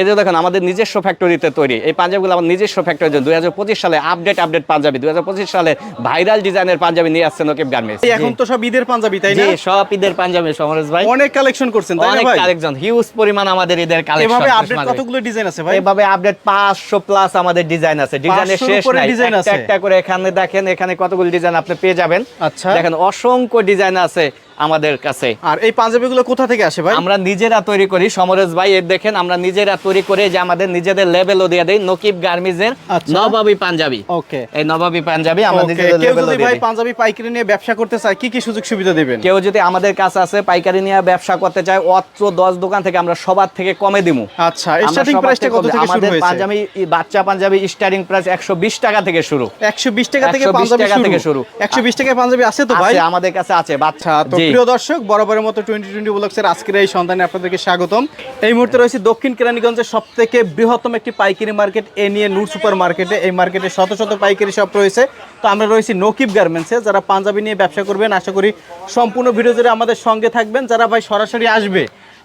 এই যে দেখেন আমাদের নিজস্ব ফ্যাক্টরিতে তৈরি। এই পাঞ্জাবিগুলো আমার নিজস্ব ফ্যাক্টরি দুই হাজার পঁচিশ সালে আপডেট আপডেট পাঞ্জাবি। দুই হাজার পঁচিশ সালে ভাইরাল ডিজাইনের পাঞ্জাবি নিয়ে আসছেন ওকে গার্মেন্টস এখন তো সব ঈদের পাঞ্জাবি তাই না? সব ঈদের পাঞ্জাবি সমরেশ ভাই। অনেক কালেকশন করছেন তাই না অনেক ভাই? কালেকশন হিউজ পরিমাণ আমাদের ঈদের কালেকশন এভাবে আপডেট কতগুলো ডিজাইন আছে ভাই? এভাবে আপডেট পাঁচশো প্লাস আমাদের ডিজাইন আছে। ডিজাইনের শেষ নাই। একটা করে এখানে দেখেন এখানে কতগুলো ডিজাইন আপনি পেয়ে যাবেন। আচ্ছা। দেখেন অসংখ্য ডিজাইন আছে। আমাদের কাছে। আর এই পাঞ্জাবিগুলো কোথা থেকে আসে ভাই? আমরা নিজেরা তৈরি করি সমরেশ ভাই এর দেখেন আমরা নিজেরা তৈরি করে যে আমাদের নিজেদের লেভেলও দিয়ে দেই নকিব গার্মিজের আচ্ছা। নবাবী পাঞ্জাবি। ওকে। এই নবাবী পাঞ্জাবি আমরা নিজেদের কেউ লেভেলও যদি দিয়ে ভাই পাঞ্জাবি পাইকারি নিয়ে ব্যবসা করতে চায় কি কি সুযোগ সুবিধা দিবেন? কেউ যদি আমাদের কাছে আছে পাইকারি নিয়ে ব্যবসা করতে চায় অত্র দশ দোকান থেকে আমরা সবার থেকে কমে দিমু। আচ্ছা আমরা স্টার্টিং প্রাইসটা কত থেকে শুরু আমাদের হয়েছে? পাঞ্জাবি বাচ্চা পাঞ্জাবি স্টার্টিং প্রাইস একশো বিশ টাকা থেকে শুরু। 120 টাকা থেকে 120 পাঞ্জাবি টাকা থেকে শুরু। 120 টাকায় পাঞ্জাবি আছে তো ভাই? আছে, আমাদের কাছে আছে বাচ্চা আচ্ছা তো। প্রিয় দর্শক, বরাবরের মতো টোয়েন্টি টোয়েন্টি ব্লগসের আজকের এই সন্ধানে আপনাদেরকে স্বাগতম। এই মুহূর্তে রয়েছে দক্ষিণ কেরানীগঞ্জের সব থেকে বৃহত্তম একটি পাইকারি মার্কেট, এ নিয়ে নূর সুপার মার্কেটে। এই মার্কেটে শত শত পাইকারি শপ রয়েছে। তো আমরা রয়েছি নকিব গার্মেন্টসে যারা পাঞ্জাবি নিয়ে ব্যবসা করবেন, আশা করি সম্পূর্ণ ভিডিও জুড়ে আমাদের সঙ্গে থাকবেন। যারা ভাই সরাসরি আসবে,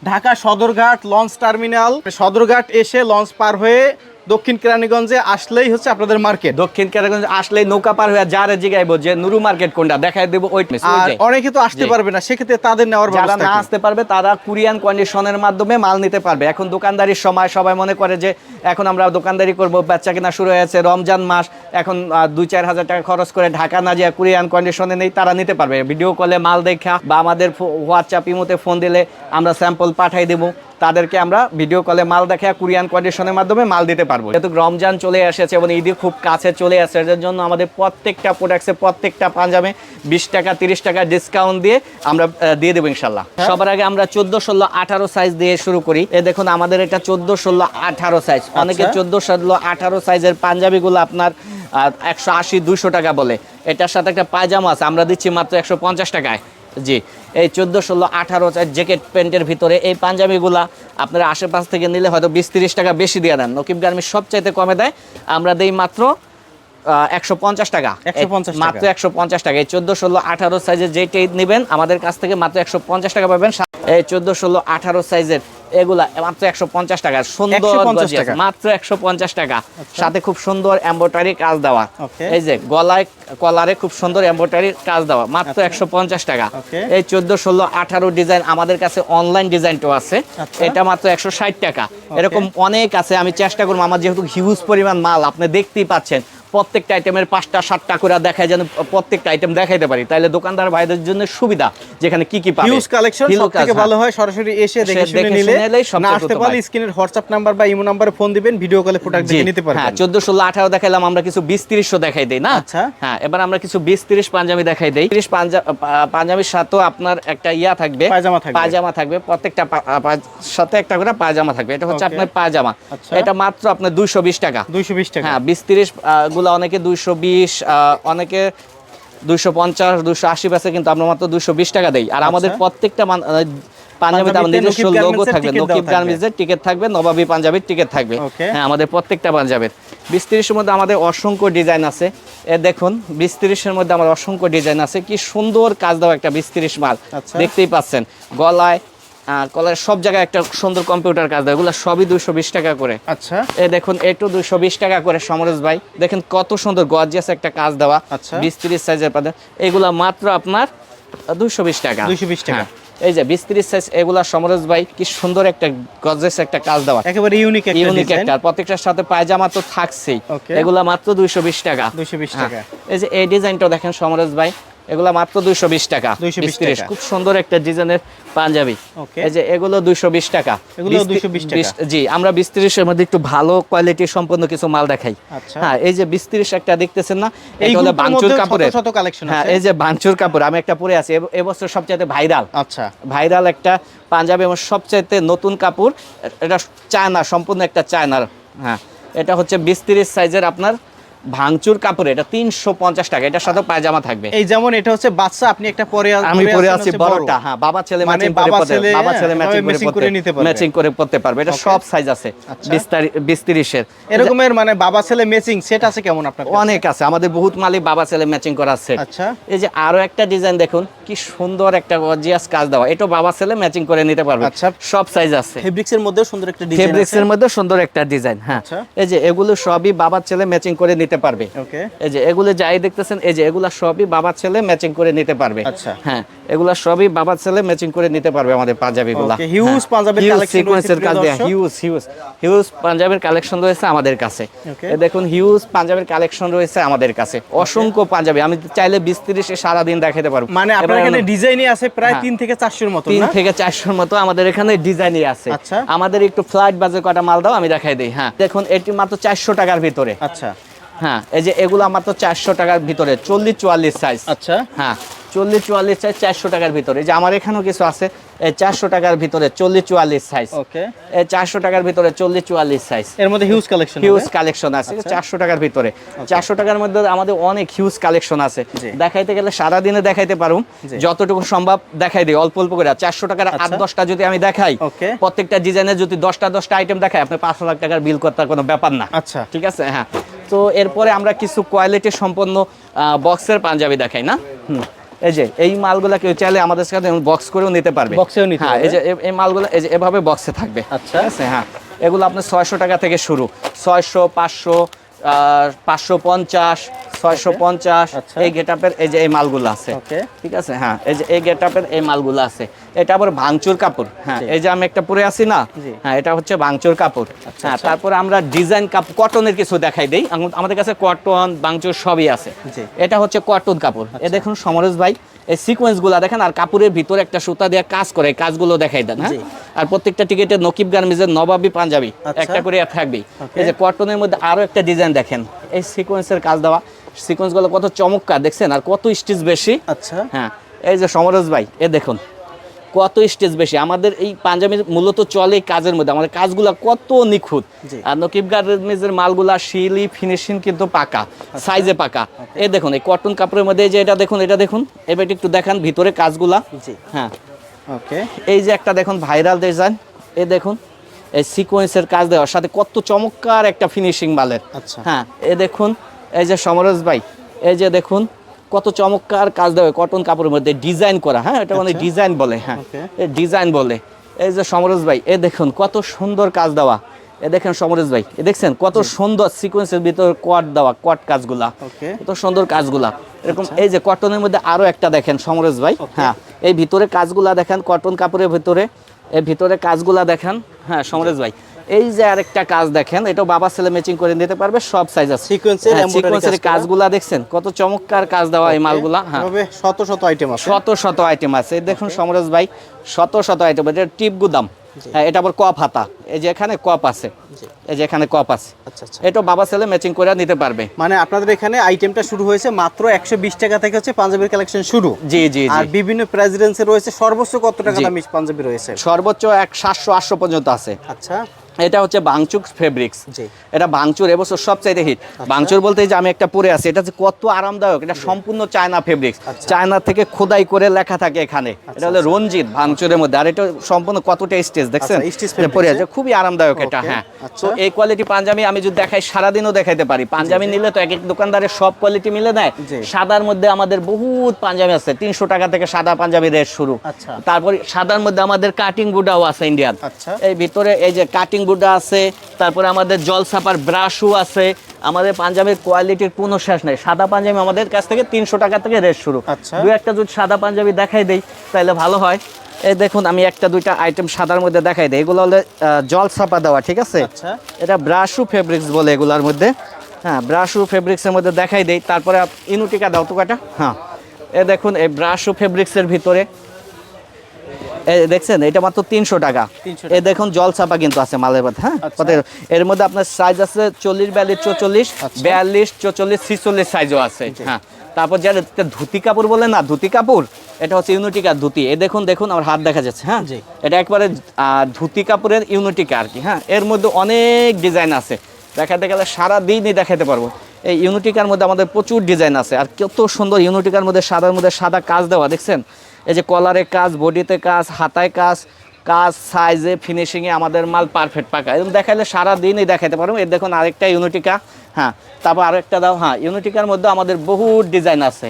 ঢাকা সদরঘাট লঞ্চ টার্মিনাল, সদরঘাট এসে লঞ্চ পার হয়ে দক্ষিণ কেরানীগঞ্জে আসলেই হচ্ছে আপনাদের মার্কেট। দক্ষিণ কেরানীগঞ্জে আসলে নৌকা পার হয়ে যারে জিগাইবো যে নুরু মার্কেট কোনটা দেখাই দেবো ওই আর অনেকে তো আসতে পারবে না সেক্ষেত্রে তাদের নেওয়ার যারা ব্যবস্থা না আসতে পারবে তারা কুরিয়ান কন্ডিশনের মাধ্যমে মাল নিতে পারবে। এখন দোকানদারির সময় সবাই মনে করে যে এখন আমরা দোকানদারি করব বাচ্চা কেনা শুরু হয়েছে রমজান মাস এখন দুই চার হাজার টাকা খরচ করে ঢাকা না যায় কুরিয়ান কন্ডিশনে নেই তারা নিতে পারবে। ভিডিও কলে মাল দেখা বা আমাদের হোয়াটসঅ্যাপ ইমোতে ফোন দিলে আমরা স্যাম্পল পাঠাই দেবো। তাদেরকে আমরা ভিডিও কলে মাল দেখা কুরিয়ান কন্ডিশনের মাধ্যমে মাল দিতে পারব। যেহেতু রমজান চলে এসেছে এবং ঈদে খুব কাছে চলে আসছে এর জন্য আমাদের প্রত্যেকটা প্রোডাক্টসে প্রত্যেকটা পাঞ্জামে বিশ টাকা তিরিশ টাকা ডিসকাউন্ট দিয়ে আমরা দিয়ে দেবো ইনশাল্লাহ। সবার আগে আমরা চোদ্দ ষোলো আঠারো সাইজ দিয়ে শুরু করি। এ দেখুন আমাদের এটা চোদ্দ ষোলো আঠারো সাইজ অনেকে চোদ্দ ষোলো আঠারো সাইজের পাঞ্জাবিগুলো আপনার একশো আশি দুশো টাকা বলে। এটার সাথে একটা পায়জামা আছে আমরা দিচ্ছি মাত্র একশো পঞ্চাশ টাকায়। জি এই চোদ্দ ষোলো আঠারো জ্যাকেট প্যান্টের ভিতরে এই পাঞ্জাবিগুলা আপনারা আশেপাশ থেকে নিলে হয়তো বিশ তিরিশ টাকা বেশি দিয়ে দেন। নকিব গার্মেন্টস সবচাইতে কমে দেয় আমরা দেই মাত্র একশো পঞ্চাশ টাকা। 150 টাকা। মাত্র একশো পঞ্চাশ টাকা। এই চোদ্দ ষোলো আঠারো সাইজের যেইটাই নেবেন আমাদের কাছ থেকে মাত্র একশো পঞ্চাশ টাকা পাবেন। এই চোদ্দ ষোলো আঠারো সাইজের এগুলা মাত্র একশো পঞ্চাশ টাকা। সুন্দর 150 gorgeous, টাকা। মাত্র একশো পঞ্চাশ টাকা। সাথে খুব সুন্দর এম্বোটারি কাজ দেওয়া। এই যে গলায় কলারে খুব সুন্দর কাজ দেওয়া মাত্র একশো পঞ্চাশ টাকা। এই চোদ্দ ষোলো আঠারো ডিজাইন আমাদের কাছে অনলাইন ডিজাইনটাও আছে। আচ্ছা। এটা মাত্র একশো ষাট টাকা। এরকম অনেক আছে আমি চেষ্টা করব। আমার যেহেতু হিউজ পরিমাণ মাল আপনি দেখতেই পাচ্ছেন। প্রত্যেকটা আইটেমের পাঁচটা সাতটা করে দেখায় যেন প্রত্যেকটা আইটেম দেখাইতে পারি। তাইলে দোকানদার ভাইদের জন্য সুবিধা যেখানে কি কি পাবে। হিউজ কালেকশন Huge সব থেকে কাজ, ভালো হ্যাঁ। সরাসরি এসে দেখে শুনে নিলে। না আসতে পারলে স্ক্রিনের হোয়াটসঅ্যাপ নাম্বার বা ইমো নাম্বারে ফোন দিবেন ভিডিও কলে প্রোডাক্ট দেখে নিতে হ্যাঁ পারবেন। চোদ্দ ষোলো আঠারো দেখাইলাম আমরা কিছু বিশ তিরিশশো দেখাই দেই না? আচ্ছা। হ্যাঁ এবার আমরা কিছু বিশ তিরিশ পাঞ্জাবি দেখাই দেই। তিরিশ পাঞ্জাবির সাথেও আপনার একটা ইয়া থাকবে। পায়জামা থাকবে। পায়জামা থাকবে প্রত্যেকটা সাথে একটা করে পায়জামা থাকবে। এটা হচ্ছে আপনার পায়জামা। আচ্ছা। এটা মাত্র আপনার দুইশো বিশ টাকা। 220 টাকা। হ্যাঁ বিশ তিরিশগুলো অনেকে দুইশো বিশ অনেকে দুইশো পঞ্চাশ দুইশো আশি পাশে কিন্তু আমরা মাত্র দুইশো বিশ টাকা দেই। আর আমাদের আচ্ছা। প্রত্যেকটা পাঞ্জাবিতে পাঞ্জাবিতে নিজস্ব লোগো থাকবে নকিব গার্মেন্টসের টিকিট থাকবে নবাবী পাঞ্জাবির টিকিট থাকবে। হ্যাঁ আমাদের প্রত্যেকটা পাঞ্জাবের। বিশ তিরিশের মধ্যে আমাদের অসংখ্য ডিজাইন আছে। এ দেখুন বিশ তিরিশের মধ্যে আমার অসংখ্য ডিজাইন আছে। কি সুন্দর কাজ দেওয়া একটা বিশ তিরিশ মাল। আচ্ছা। দেখতেই পাচ্ছেন। গলায় আহ, গলায় সব জায়গায় একটা সুন্দর কম্পিউটার কাজ দেয়। এগুলো সবই দুশো বিশ টাকা করে। আচ্ছা। এ দেখুন একটু দুশো বিশ টাকা করে সমরেশ ভাই। দেখেন কত সুন্দর গর্জিয়াস একটা কাজ দেওয়া। আচ্ছা। বিশ তিরিশ সাইজের পাতে। এগুলা মাত্র আপনার দুশো বিশ টাকা। 220 টাকা। হ্যাঁ। এই যে বিশ তিরিশ সাইজ এগুলা সমরেশ ভাই কি সুন্দর একটা গর্জিয়াস একটা কাজ দেওয়া। একেবারে ইউনিক একটা ইউনিক একটা প্রত্যেকটার সাথে পায়জামা তো থাকছেই। এগুলা মাত্র দুইশো বিশ টাকা। 220 হ্যাঁ। টাকা। এই যে এই ডিজাইনটা দেখেন সমরেশ ভাই। এগুলা মাত্র দুইশো বিশ টাকা বিশ খুব সুন্দর একটা ডিজাইনের পাঞ্জাবি। এই যে এগুলো দুইশো বিশ টাকা। এগুলো 20 220 টাকা। বিশ- জি আমরা বিশ তিরিশের মধ্যে একটু ভালো কোয়ালিটি সম্পন্ন কিছু মাল দেখাই। আচ্ছা। হ্যাঁ এই যে বিশ তিরিশ একটা দেখতেছেন না এই হলো বাঞ্চুর কাপড়ের হ্যাঁ এই যে বাঞ্চুর কাপড় আমি একটা পরে আছি। এব- এবছর সবচাইতে ভাইরাল। আচ্ছা। ভাইরাল একটা পাঞ্জাবি এবং সবচাইতে নতুন কাপড় এটা চায়না সম্পূর্ণ একটা চায়নার। হ্যাঁ এটা হচ্ছে বিশ তিরিশ সাইজের আপনার ভাঙচুর কাপড় এটা তিনশো পঞ্চাশ টাকা এটার সাথে পায়জামা থাকবে। এই যেমন এটা হচ্ছে বাচ্চা আপনি একটা পরে আমি পরে আছি বড়টা হ্যাঁ বাবা ছেলে মানে ম্যাচিং করে বাবা ছেলে, বাবা ছেলে ম্যাচিং করে নিতে পারবে। ম্যাচিং করে পড়তে পারবে এটা সব সাইজ আছে আচ্ছা। বিশ তিরিশের এরকমের মানে বাবা ছেলে ম্যাচিং সেট আছে কেমন আপনার অনেক আছে আমাদের বহুত মালিক বাবা ছেলে ম্যাচিং করা আছে আচ্ছা। এই যে আরও একটা ডিজাইন দেখুন কি সুন্দর একটা গর্জিয়াস কাজ দেওয়া এটা বাবা ছেলে ম্যাচিং করে নিতে পারবে। আচ্ছা। সব সাইজ আছে। ফেব্রিক্স এর মধ্যে সুন্দর একটা ডিজাইন ফেব্রিক্স এর মধ্যে সুন্দর একটা ডিজাইন হ্যাঁ। আচ্ছা। এই যে এগুলো সবই বাবা ছেলে ম্যাচিং করে নিতে পারবে। এই যে এগুলো যাই দেখতেছেন এই যে এগুলা সবই বাবা ছেলে ম্যাচিং করে নিতে পারবে। আচ্ছা। হ্যাঁ এগুলা সবই বাবা ছেলে ম্যাচিং করে নিতে পারবে আমাদের পাঞ্জাবিগুলা। পাঞ্জাবির collection রয়েছে, কাজ দর্শক। হিউজ হিউজ হিউজ পাঞ্জাবের কালেকশন রয়েছে আমাদের কাছে। দেখুন হিউজ পাঞ্জাবের কালেকশন রয়েছে আমাদের কাছে। অসংখ্য পাঞ্জাবি আমি চাইলে বিশ তিরিশে সারাদিন দেখাতে পারব। মানে আপনার এখানে ডিজাইনই আছে প্রায় হ্যাঁ। তিন থেকে চারশোর মতো তিন থেকে চারশোর মতো আমাদের এখানে ডিজাইনই আছে। আচ্ছা। আমাদের একটু ফ্লাইট বাজে কটা মাল দাও আমি দেখাই দিই। হ্যাঁ দেখুন এটি মাত্র চারশো টাকার ভিতরে। আচ্ছা। হ্যাঁ এই যে এগুলো মাত্র চারশো টাকার ভিতরে চল্লিশ চুয়াল্লিশ সাইজ আচ্ছা। হ্যাঁ চল্লিশ চুয়াল্লিশ সাইজ চারশো টাকার ভিতরে। যে আমার এখানেও কিছু আছে এই চারশো টাকার ভিতরে চল্লিশ চুয়াল্লিশ সাইজ ওকে। এই চারশো টাকার ভিতরে চল্লিশ চুয়াল্লিশ সাইজ এর মধ্যে হিউজ কালেকশন হিউজ কালেকশন আছে চারশো টাকার ভিতরে। চারশো টাকার মধ্যে আমাদের অনেক হিউজ কালেকশন আছে। দেখাইতে গেলে সারা দিনে দেখাইতে পারুম। যতটুকু সম্ভব দেখাই দিই অল্প অল্প করে। চারশো টাকার আট আচ্ছা। দশটা যদি আমি দেখাই. প্রত্যেকটা ডিজাইনের যদি দশটা দশটা আইটেম দেখাই আপনি পাঁচ লাখ টাকার বিল করতে কোনো ব্যাপার না। আচ্ছা। ঠিক আছে? হ্যাঁ। তো এরপরে আমরা কিছু কোয়ালিটি সম্পন্ন বক্সের পাঞ্জাবি দেখাই না? হুম। এই যে এই মালগুলা কেউ চাইলে আমাদের সাথে বক্স করেও নিতে পারবে। বক্সেও নিতে হ্যাঁ এই যে এই মালগুলো এই যে এভাবে বক্সে থাকবে। আচ্ছা। ঠিক আছে? হ্যাঁ। এগুলো আপনার ছয়শো টাকা থেকে শুরু। ছয়শো পাঁচশো পাঁচশো পঞ্চাশ ছয়শো পঞ্চাশ। আচ্ছা। এই গেটাপের এই যে এই মালগুলো আছে। ঠিক আছে? হ্যাঁ এই যে এই গেটাপের এই মালগুলো আছে। এটা আবার ভাঙচুর কাপড়। হ্যাঁ এই যে আমি একটা পরে আছি না? হ্যাঁ এটা হচ্ছে ভাঙচুর কাপড়। আচ্ছা, হ্যাঁ আচ্ছা। তারপরে আমরা ডিজাইন কাপড় কটনের কিছু দেখাই দেই। আমাদের কাছে কটন ভাঙচুর সবই আছে। এটা হচ্ছে কটন কাপড়। এ দেখুন সমরেশ ভাই এই সিকোয়েন্সগুলা দেখেন আর কাপড়ের ভিতরে একটা সুতা দিয়ে কাজ করে কাজগুলো দেখাই দেন হ্যাঁ? আর প্রত্যেকটা টিকেটে নকিব গার্মেজের নবাবি পাঞ্জাবি। একটা করে থাকবেই। এই যে কটনের মধ্যে আরও একটা ডিজাইন দেখেন। এই সিকোয়েন্সের কাজ দেওয়া। সিকোয়েন্সগুলো কত চমৎকার দেখছেন? আর কত স্টিচ বেশি? আচ্ছা। হ্যাঁ এই যে সমরেশ ভাই এ দেখুন কত স্টেজ বেশি। আমাদের এই পাঞ্জাবি মূলত চলে কাজের মধ্যে। আমাদের কাজগুলা কত নিখুঁত। আর নকিব গার্মেন্টসের মালগুলা শিলি ফিনিশিং কিন্তু পাকা আচ্ছা। সাইজে পাকা। এ দেখুন এই কটন কাপড়ের মধ্যে যে এটা দেখুন এটা দেখুন এবার একটু দেখান ভিতরে কাজগুলা। জি। হ্যাঁ। ওকে। এই যে একটা দেখুন ভাইরাল ডিজাইন এ দেখুন এই সিকোয়েন্সের কাজ দেওয়ার সাথে কত চমৎকার একটা ফিনিশিং মালের আচ্ছা। হ্যাঁ এ দেখুন এই যে সমরজ ভাই এই যে দেখুন কত চমৎকার কাজ দেওয়া কটন কাপড়ের মধ্যে ডিজাইন করা হ্যাঁ? এটা মানে আচ্ছা। ডিজাইন বলে হ্যাঁ। ডিজাইন বলে। এই যে সমরজ ভাই এ দেখুন কত সুন্দর কাজ দেওয়া। এ দেখেন সমরেশ ভাই এ দেখছেন? কত সুন্দর সিকোয়েন্সের ভিতর কোয়াট দেওয়া কোয়াট কাজগুলা। কত সুন্দর কাজগুলা। এরকম আচ্ছা। এই যে কটনের মধ্যে আরও একটা দেখেন সমরেশ ভাই হ্যাঁ। এই ভিতরে কাজগুলা দেখেন কটন কাপড়ের ভিতরে এই ভিতরে কাজগুলা দেখেন হ্যাঁ সমরেশ ভাই। এই যে আরেকটা কাজ দেখেন এটা বাবা ছেলে ম্যাচিং করে নিতে পারবে সব সাইজ আছে। এর হ্যাঁ, করা। কাজগুলা দেখছেন কত চমৎকার কাজ দেওয়া এই মালগুলা হ্যাঁ। শত শত আইটেম আছে। শত শত আইটেম আছে। দেখুন সমরেশ ভাই শত শত আইটেম এটা টিপ গুদাম। হ্যাঁ এটা আবার কপ হাতা। এই যে এখানে কপ আছে। এই যে এখানে কপ আছে। আচ্ছা আচ্ছা। এটা বাবা ছেলে ম্যাচিং করে নিতে পারবে। মানে আপনাদের এখানে আইটেমটা শুরু হয়েছে মাত্র একশো বিশ টাকা থেকে হচ্ছে পাঞ্জাবির কালেকশন শুরু। জি জি আর বিভিন্ন প্রেসিডেন্সে রয়েছে সর্বোচ্চ কত টাকা। দামি পাঞ্জাবি রয়েছে? সর্বোচ্চ এক সাতশো আটশো পর্যন্ত আছে। আচ্ছা। এটা হচ্ছে বাংচুক ফেব্রিক্স। এটা বাংচুর এবছর সবচাইতে হিট বাংচুর বলতে যে আমি একটা পরে আছি এটা কত আরামদায়ক এটা সম্পূর্ণ চায়না ফেব্রিক্স। আচ্ছা। চায়না থেকে খোদাই করে লেখা থাকে এখানে। এটা হলো রঞ্জিত ভাঙচুরের মধ্যে। আর এটা সম্পূর্ণ কতটা স্টেজ দেখছেন? আচ্ছা, পরে আছে। খুবই আরামদায়ক এটা হ্যাঁ। আচ্ছা। তো এই কোয়ালিটি পাঞ্জাবি আমি যদি দেখাই সারাদিনও দেখাইতে পারি। পাঞ্জাবি নিলে তো এক এক দোকানদারের সব কোয়ালিটি মিলে দেয় জি। সাদার মধ্যে আমাদের বহুত পাঞ্জাবি আছে। তিনশো টাকা থেকে সাদা পাঞ্জাবি রেট শুরু। আচ্ছা। তারপরে সাদার মধ্যে আমাদের কাটিং বুডাও আছে ইন্ডিয়ান আচ্ছা। এই ভিতরে এই যে কাটিং বুডা আছে তারপরে আমাদের জল ছাপার ব্রাশও আছে আমাদের পাঞ্জাবির কোয়ালিটির কোনো শেষ নেই। সাদা পাঞ্জাবি আমাদের কাছ থেকে তিনশো টাকা থেকে রেট শুরু। আচ্ছা। দু একটা যদি সাদা পাঞ্জাবি দেখাই দেই তাহলে ভালো হয়। এই দেখুন আমি একটা দুইটা আইটেম সাদার মধ্যে দেখাই দিই। এগুলো হলে জল ছাপা দেওয়া ঠিক আছে? আচ্ছা। এটা ব্রাশু ফেব্রিক্স বলে এগুলোর মধ্যে। হ্যাঁ ব্রাশু ফেব্রিক্সের মধ্যে দেখাই দেই। তারপরে ইনুটিকা দাও তো কয়টা হ্যাঁ। এ দেখুন এই ব্রাশু ফেব্রিক্সের ভিতরে। দেখছেন এটা মাত্র তিনশো টাকা। 300 এই দেখুন জল চাপা কিন্তু আছে মালের মধ্যে হ্যাঁ? আচ্ছা। এর মধ্যে আপনার সাইজ আছে চল্লিশ বিয়াল্লিশ চৌচল্লিশ আচ্ছা। বিয়াল্লিশ চৌচল্লিশ ছিচল্লিশ সাইজও আছে হ্যাঁ। তারপর যারা ধুতি কাপড় বলে না ধুতি কাপড় এটা হচ্ছে ইউনিটিকা ধুতি। এই দেখুন দেখুন আমার হাত দেখা যাচ্ছে হ্যাঁ? এটা একবারে আহ, ধুতি কাপড়ের ইউনিটিকা আর কি হ্যাঁ? এর মধ্যে অনেক ডিজাইন আছে। দেখাতে গেলে সারা দিনই দেখাতে পারব। এই ইউনিটিকার মধ্যে আমাদের প্রচুর ডিজাইন আছে। আর কত সুন্দর ইউনিটিকার মধ্যে সাদার মধ্যে সাদা কাজ দেওয়া দেখছেন? এই যে কলারে কাজ, বডিতে কাজ, হাতায় কাজ কাজ সাইজে ফিনিশিংয়ে আমাদের মাল পারফেক্ট পাকা। এবং দেখাইলে সারা দিনই দেখাতে পারব। এর দেখুন আরেকটা ইউনিটিকা। হ্যাঁ তারপর আরেকটা দাও। হ্যাঁ ইউনিটিকার মধ্যে আমাদের বহু ডিজাইন আছে।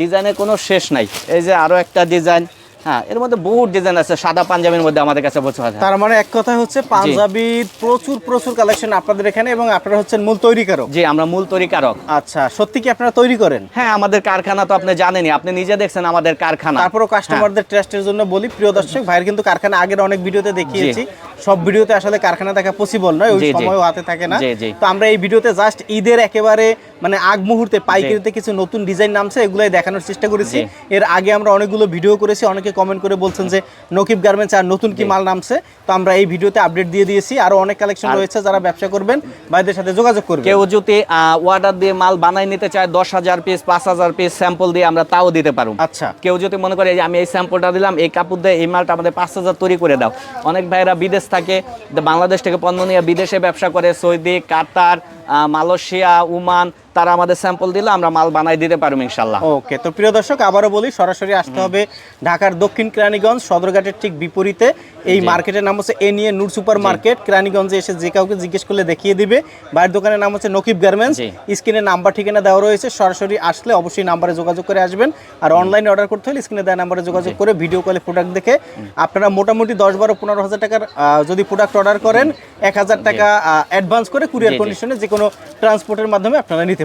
ডিজাইনের কোনো শেষ নাই। এই যে আরও একটা ডিজাইন হ্যাঁ এর মধ্যে বহু ডিজাইন আছে সাদা পাঞ্জাবির মধ্যে আমাদের কাছে প্রচুর আছে। তার মানে এক কথা হচ্ছে পাঞ্জাবির প্রচুর প্রচুর কালেকশন আপনাদের এখানে এবং আপনারা হচ্ছেন মূল তৈরিকারক। জি আমরা মূল তরিকারক। আচ্ছা সত্যি কি আপনারা তৈরি করেন? হ্যাঁ আমাদের কারখানা তো আপনি জানেনই আপনি নিজে দেখছেন আমাদের কারখানা। কাস্টমারদের ট্রাস্টের জন্য বলি প্রিয় দর্শক ভাইয়ের কিন্তু কারখানা আগের অনেক ভিডিওতে দেখিয়েছি। সব ভিডিওতে আসলে কারখানা দেখা পসিবল নয় ওই। সময়ও হাতে থাকে না। তো আমরা এই ভিডিওতে জাস্ট ঈদের একেবারে মানে আগ মুহূর্তে পাইকারিতে কিছু নতুন ডিজাইন নামছে এগুলাই দেখানোর চেষ্টা করেছি। এর আগে আমরা অনেকগুলো ভিডিও করেছি অনেকে কমেন্ট করে বলছেন যে নকিব গার্মেন্টস আর নতুন কি মাল নামছে। তো আমরা এই ভিডিওতে আপডেট দিয়ে দিয়েছি। আরও অনেক কালেকশন রয়েছে যারা ব্যবসা করবেন ভাইদের সাথে যোগাযোগ করবেন। কেউ যদি অর্ডার দিয়ে মাল বানাই নিতে চায় দশ হাজার পিস পাঁচ হাজার পিস স্যাম্পল দিয়ে আমরা তাও দিতে পারব আচ্ছা। কেউ যদি মনে করে আমি এই স্যাম্পলটা দিলাম এই কাপড় দিয়ে এই মালটা আমাদের পাঁচ হাজার তৈরি করে দাও। অনেক ভাইরা বিদেশ থাকে বাংলাদেশ থেকে পণ্য নিয়ে বিদেশে ব্যবসা করে সৌদি কাতার মালয়েশিয়া ওমান তারা আমাদের স্যাম্পল দিলে আমরা মাল বানাই দিতে পারব ইনশাল্লাহ ওকে তো প্রিয় দর্শক আবারও বলি সরাসরি আসতে হবে ঢাকার দক্ষিণ কেরানীগঞ্জ সদরঘাটের ঠিক বিপরীতে। এই মার্কেটের নাম হচ্ছে এ নিয়ে নূর সুপার মার্কেট। কেরানীগঞ্জে এসে যে কাউকে জিজ্ঞেস করলে দেখিয়ে দিবে। বাইরের দোকানের নাম হচ্ছে নকিব গার্মেন্টস। স্ক্রিনে নাম্বার ঠিকানা দেওয়া রয়েছে সরাসরি আসলে অবশ্যই নাম্বারে যোগাযোগ করে আসবেন। আর অনলাইনে অর্ডার করতে হলে স্ক্রিনে দেওয়া নাম্বারে যোগাযোগ করে ভিডিও কলে প্রোডাক্ট দেখে আপনারা মোটামুটি দশ বারো পনেরো হাজার টাকার যদি প্রোডাক্ট অর্ডার করেন এক হাজার টাকা অ্যাডভান্স করে কুরিয়ার। কন্ডিশনে যে কোনো ট্রান্সপোর্টের মাধ্যমে আপনারা নিতে